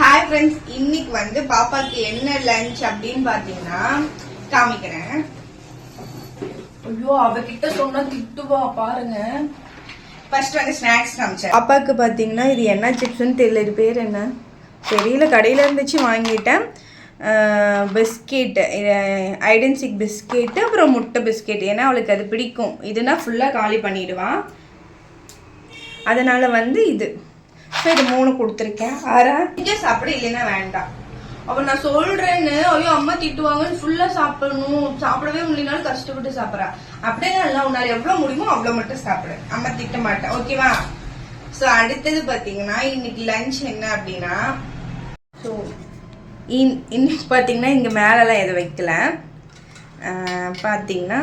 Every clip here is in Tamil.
ஹாய் ஃப்ரெண்ட்ஸ் இன்னைக்கு வந்து பாப்பாக்கு என்ன லஞ்ச் அப்படின்னு பாத்தீங்கன்னா காமிக்கிறேன். ஐயோ அவகிட்ட சொன்னா திட்டுவா பாருங்க. ஃபர்ஸ்ட் வந்து ஸ்நாக்ஸ் காமிச்சேன். அப்பாவுக்கு பார்த்தீங்கன்னா இது என்ன சிப்ஸ்னு தெரியல இது பேர் என்ன? தெரியல கடையில் இருந்துச்சு வாங்கிட்டேன். பிஸ்கெட்டு ஐடென்சிக் பிஸ்கெட்டு அப்புறம் முட்டை பிஸ்கெட் ஏன்னா அவளுக்கு அது பிடிக்கும். இதுனா ஃபுல்லாக காலி பண்ணிடுவான் அதனால் வந்து இது. ஸோ இது மூணு கொடுத்துருக்கேன். அரை இங்கே சாப்பிட இல்லைன்னா வேண்டாம். அப்போ நான் சொல்றேன்னு ஐயோ அம்மா திட்டுவாங்கன்னு ஃபுல்லா சாப்பிடணும். சாப்பிடவே முடியலனாலும் கஷ்டப்பட்டு சாப்பிட்றேன் அப்படியே நல்லா உன்னால எவ்வளோ முடியுமோ அவ்வளோ மட்டும் சாப்பிடு. அம்மா திட்ட மாட்டேன் ஓகேவா ஸோ அடுத்தது பார்த்தீங்கன்னா இன்னைக்கு லஞ்ச் என்ன அப்படின்னா ஸோ இன் இன்னைக்கு பார்த்தீங்கன்னா இங்கே மேலெலாம் எதுவும் வைக்கல. பார்த்தீங்கன்னா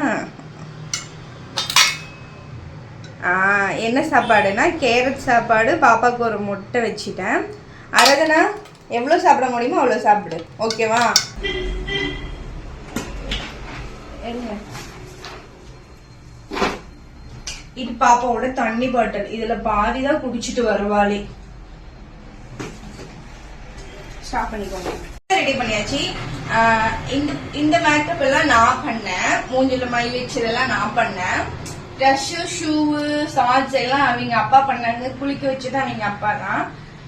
என்ன சாப்பாடுனா கேரட் சாப்பாடு பாப்பாவுக்கு ஒரு முட்டை வச்சிட்டேன். அரதனா எவ்வளோ சாப்பிட முடியுமோ அவ்வளோ சாப்பிடு. ஓகேவா? இது பாப்பாவோட தண்ணி பாட்டில். இதுல பாதி தான் குடிச்சிட்டு வருவாளே. ஸ்டாப் பண்ணிக்கோங்க. ரெடி பண்ணியாச்சு. ஆஹ் இந்த இந்த மேக்கப் எல்லாம் நான் பண்ணேன். மூஞ்சில மை வச்சதெல்லாம் நான் பண்ணேன். ட்ரெஸ் ஷூவு சாட்ஸ் எல்லாம் அவங்க அப்பா பண்ணாங்க குளிக்க வச்சுதான் அவங்க அப்பா தான்.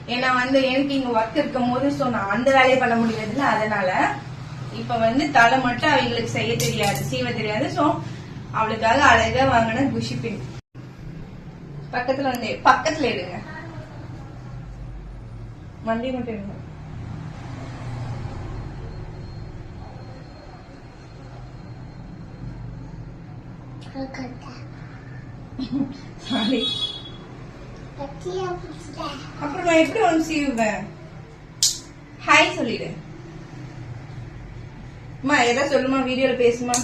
ஏன்னா வந்து எனக்கு இங்க ஒர்க் இருக்கும் போது ஸோ நான் அந்த வேலையை பண்ண முடியாதுல்ல அதனால இப்ப வந்து தலை மட்டும் அவங்களுக்கு செய்ய தெரியாது சீவ தெரியாது. ஸோ அவளுக்காக அழகா வாங்கின குஷி பின் பக்கத்துல வந்து பக்கத்துல எடுங்க. வண்டி மட்டும் எடுங்க. சாரி அப்புறம் எப்படி ஒன்று சீவுவேன் ஹாய் சொல்லிடு. அம்மா எதாவது சொல்லுமா? வீடியோல பேசுமா?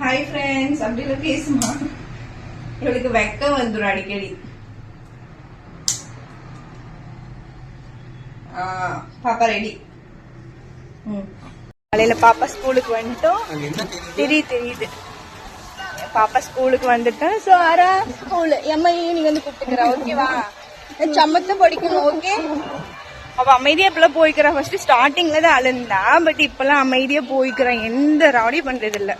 ஹாய் ஃப்ரெண்ட்ஸ் அப்படில பேசுமா? இவளுக்கு வெக்கம் வந்துடும் அடிக்கடி. பாப்பா ரெடி காலையில பாப்பா ஸ்கூலுக்கு வந்துட்டோம். தெரியுது தெரியுது. பாப்பா ஸ்கூலுக்கு வந்துட்டேன் ஸோ ஆரா ஸ்கூல் எம்ஐயும் நீ வந்து கூப்பிட்டுக்கிற ஓகேவா சமத்து படிக்கணும் ஓகே அவ அமைதியா இப்பெல்லாம் போய்க்கிறா. ஃபர்ஸ்ட் ஸ்டார்டிங்ல தான் அழுந்தா பட் இப்பெல்லாம் அமைதியா போய்க்கிறான் எந்த ராடியும் பண்றது இல்ல